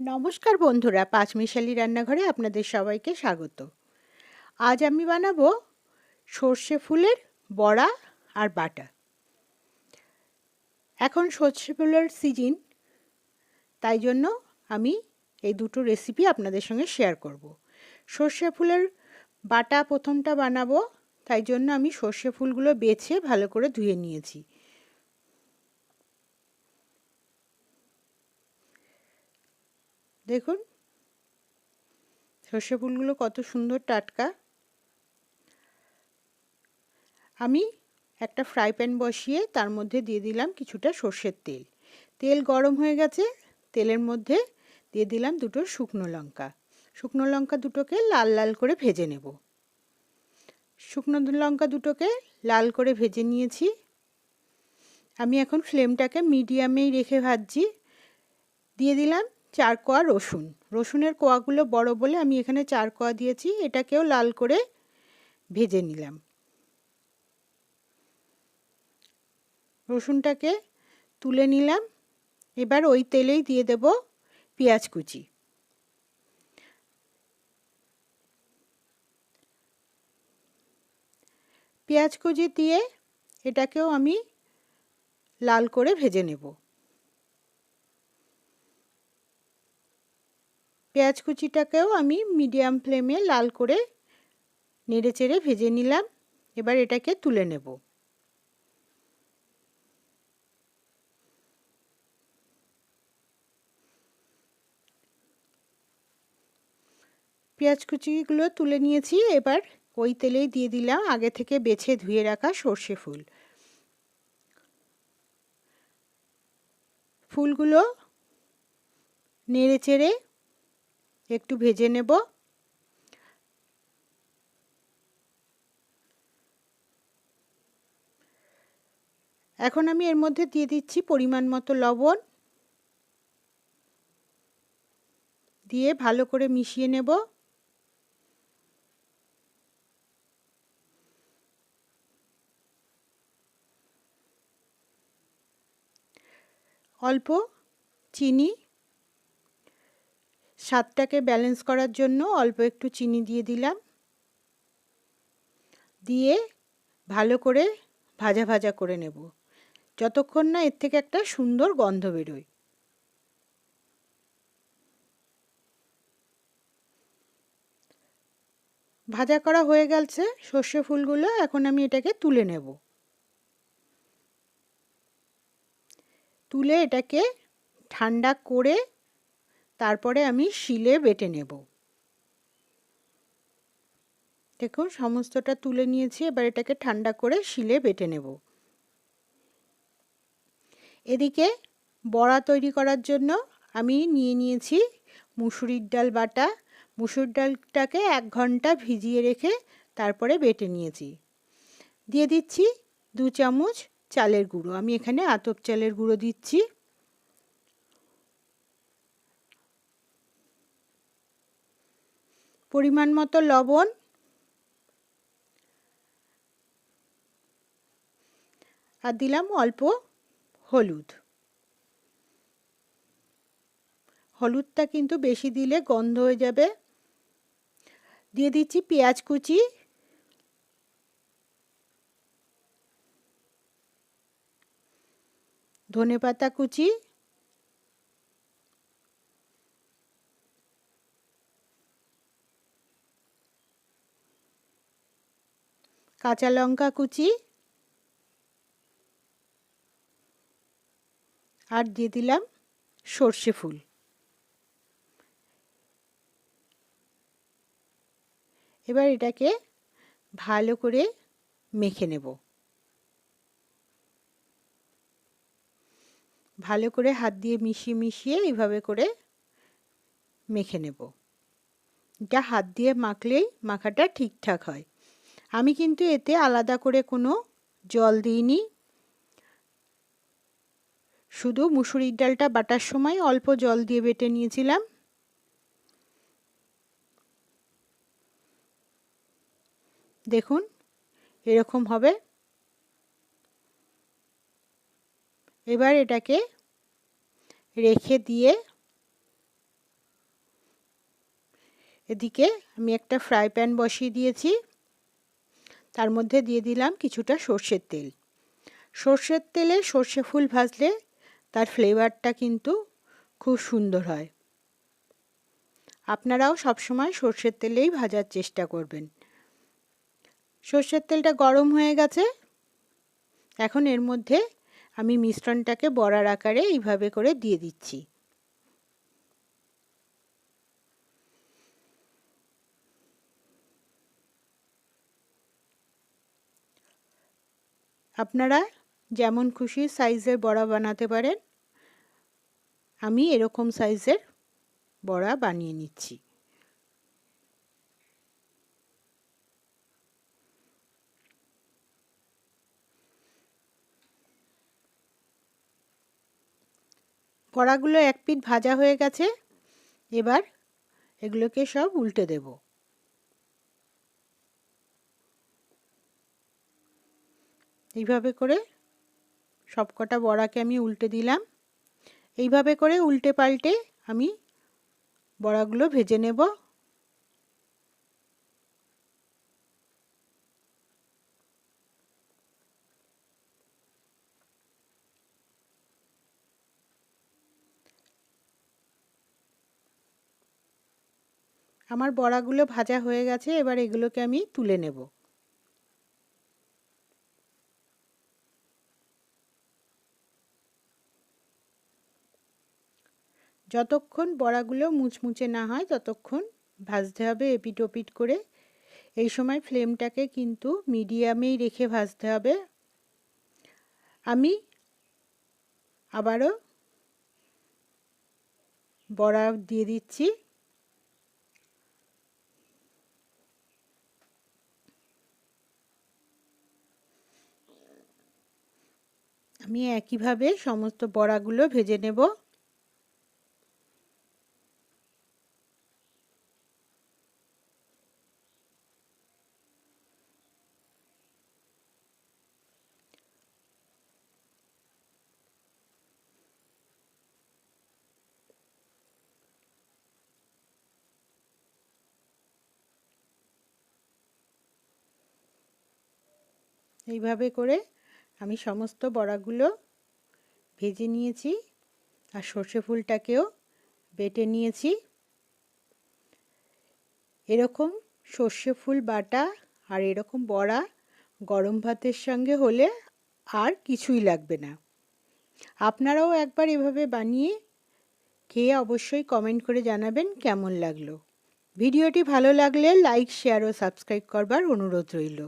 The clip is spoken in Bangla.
নমস্কার বন্ধুরা, পাঁচমিশালি রান্নাঘরে আপনাদের সবাইকে স্বাগত। আজ আমি বানাবো সর্ষে ফুলের বড়া আর বাটা। এখন সর্ষে ফুলের সিজন, তাই জন্য আমি এই দুটো রেসিপি আপনাদের সঙ্গে শেয়ার করব। সর্ষে ফুলের বাটা প্রথমটা বানাবো, তাই জন্য আমি সর্ষে ফুলগুলো বেছে ভালো করে ধুয়ে নিয়েছি। দেখুন। সর্ষে ফুলগুলো কত সুন্দর টাটকা। আমি একটা ফ্রাই প্যান বসিয়ে তার মধ্যে দিয়ে দিলাম কিছুটা সর্ষের তেল। তেল গরম হয়ে গেছে, তেলের মধ্যে দিয়ে দিলাম দুটো শুকনো লঙ্কা। শুকনো লঙ্কা দুটোকে লাল লাল করে ভেজে নেব। শুকনো লঙ্কা দুটোকে লাল করে ভেজে নিয়েছি। আমি এখন ফ্লেমটাকে মিডিয়ামেই রেখে ভাজছি। দিয়ে দিলাম চার কোয়া রসুন। রসুনের কোয়াগুলো বড় বলে আমি এখানে চার কোয়া দিয়েছি, এটাকেও লাল করে ভেজে নিলাম। রসুনটাকে তুলে নিলাম। এবার ওই তেলেই দিয়ে দেব পেঁয়াজ কুচি। পেঁয়াজ কুচি দিয়ে এটাকেও আমি লাল করে ভেজে নেব। পেঁয়াজ কুচিটাকেও আমি মিডিয়াম ফ্লেমে লাল করে নেড়ে চেড়ে ভেজে নিলাম। এবার এটাকে তুলে নেব। পেঁয়াজ কুচিগুলো তুলে নিয়েছি। এবার ওই তেলেই দিয়ে দিলাম আগে থেকে বেছে ধুয়ে রাখা সর্ষে ফুল। ফুলগুলো নেড়ে চেড়ে একটু ভেজে নেব। এখন আমি এর মধ্যে দিয়ে দিচ্ছি পরিমাণ মতো লবণ। দিয়ে ভালো করে মিশিয়ে নেব। অল্প চিনি স্বাদটাকে ব্যালেন্স করার জন্য অল্প একটু চিনি দিয়ে দিলাম। দিয়ে ভালো করে ভাজা ভাজা করে নেব। যতক্ষণ না এর থেকে একটা সুন্দর গন্ধ বেরোয়। ভাজা করা হয়ে গেছে সর্ষে ফুলগুলো, এখন আমি এটাকে তুলে নেব। তুলে এটাকে ঠান্ডা করে তারপরে আমি শিলে বেটে নেব। দেখুন সমস্তটা তুলে নিয়েছি, এবার এটাকে ঠান্ডা করে শিলে বেটে নেব। এদিকে বড়া তৈরি করার জন্য আমি নিয়ে নিয়েছি মুসুরির ডাল বাটা। মুসুর ডালটাকে এক ঘণ্টা ভিজিয়ে রেখে তারপরে বেটে নিয়েছি। দিয়ে দিচ্ছি দু চামচ চালের গুঁড়ো। আমি এখানে আতপ চালের গুঁড়ো দিচ্ছি। পরিমাণ মতো লবণ, আর দিলাম অল্প হলুদ। হলুদটা কিন্তু বেশি দিলে গন্ধ হয়ে যাবে। দিয়ে দিচ্ছি পেঁয়াজ কুচি। ধনে পাতা কুচি। কাঁচা লঙ্কা কুচি আর দিয়ে দিলাম সর্ষে ফুল। এবার এটাকে ভালো করে মেখে নেব। ভালো করে হাত দিয়ে মিশিয়ে মিশিয়ে এইভাবে করে মেখে নেব। এটা হাত দিয়ে মাখলেই মাখাটা ঠিকঠাক হয়। আমি কিন্তু এতে আলাদা করে কোনো জল দিইনি। শুধু মুসুরির ডালটা বাটার সময় অল্প জল দিয়ে বেটে নিয়েছিলাম। দেখুন, এরকম হবে। এবার এটাকে রেখে দিয়ে এদিকে আমি একটা ফ্রাই প্যান বসিয়ে দিয়েছি। তার মধ্যে দিয়ে দিলাম কিছুটা সর্ষের তেল। সর্ষের তেলে সর্ষে ফুল ভাজলে তার ফ্লেভারটা কিন্তু খুব সুন্দর হয়। আপনারাও সবসময় সর্ষের তেলেই ভাজার চেষ্টা করবেন। সর্ষের তেলটা গরম হয়ে গেছে। এখন এর মধ্যে আমি মিশ্রণটাকে বড়ার আকারে এইভাবে করে দিয়ে দিচ্ছি। আপনারা যেমন খুশি সাইজের বড়া বানাতে পারেন, আমি এরকম সাইজের বড়া বানিয়ে নিচ্ছি। বড়াগুলো এক পিঠ ভাজা হয়ে গেছে, এবার এগুলোকে সব উল্টে দেব। এইভাবে করে সবকটা বড়াকে আমি উল্টে দিলাম। এইভাবে করে উল্টে পাল্টে আমি বড়াগুলো ভেজে নেব। আমার বড়াগুলো ভাজা হয়ে গেছে, এবার এগুলোকে আমি তুলে নেব। যতক্ষণ বড়াগুলো মুচমুচে না হয়, ততক্ষণ ভাজতে হবে এপিট ওপিট করে। এই সময় ফ্লেমটাকে কিন্তু মিডিয়ামেই রেখে ভাজতে হবে। আমি আবারও বড়া দিয়ে দিচ্ছি। আমি একইভাবে সমস্ত বড়াগুলো ভেজে নেব। এইভাবে করে আমি সমস্ত বড়াগুলো ভেজে নিয়েছি আর সর্ষে ফুলটাকেও বেটে নিয়েছি। এরকম সর্ষে ফুল বাটা আর এরকম বড়া গরম ভাতের সঙ্গে হলে আর কিছুই লাগবে না। আপনারাও একবার এভাবে বানিয়ে খেয়ে অবশ্যই কমেন্ট করে জানাবেন কেমন লাগল। ভিডিওটি ভালো লাগলে লাইক, শেয়ার ও সাবস্ক্রাইব করবার অনুরোধ রইল।